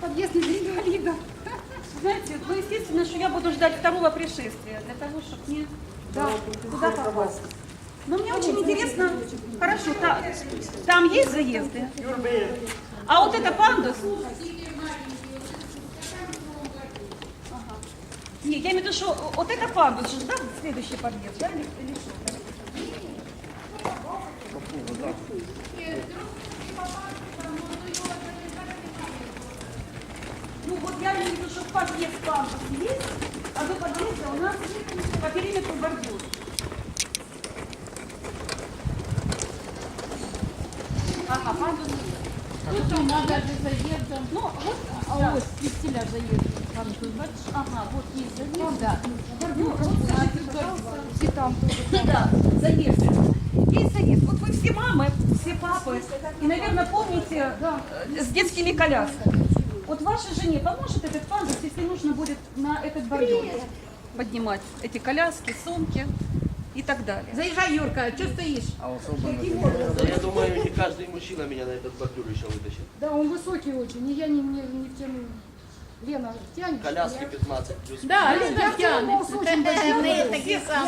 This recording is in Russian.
подъезд для инвалидов. Знаете, ну, естественно, что я буду ждать второго пришествия для того, чтобы мне Да. туда попасть. Но мне очень интересно, хорошо, та- там есть заезды? А вот это пандус? Ага. Не, я имею в виду, что вот это пандус, же, да, следующий подъезд, да, или, или что? Ну вот я имею в виду, что подъезд пандус есть, а до подъезда у нас по периметру бордюр. Ага, пандус есть. Тут надо же заездом. Ну, вот, А да. вот вестиля заезд. Там тут? Ага, вот есть заезд. Да. Ну, вот скажите, пожалуйста. И там тоже. Да, заезд. Есть заезд. Вот вы все мамы, все папы, и, наверное, помните э, с детскими колясками. Вот вашей жене поможет этот пандус, если нужно будет на этот бордюр поднимать эти коляски, сумки и так далее. Заезжай, Юрка, что стоишь? Да я думаю, не каждый мужчина меня на этот бордюр еще вытащит. Да, он высокий очень, и я не, не, не тем... Лена, тянешь? Коляски 15 плюс. Да, Лена тянет. очень большой.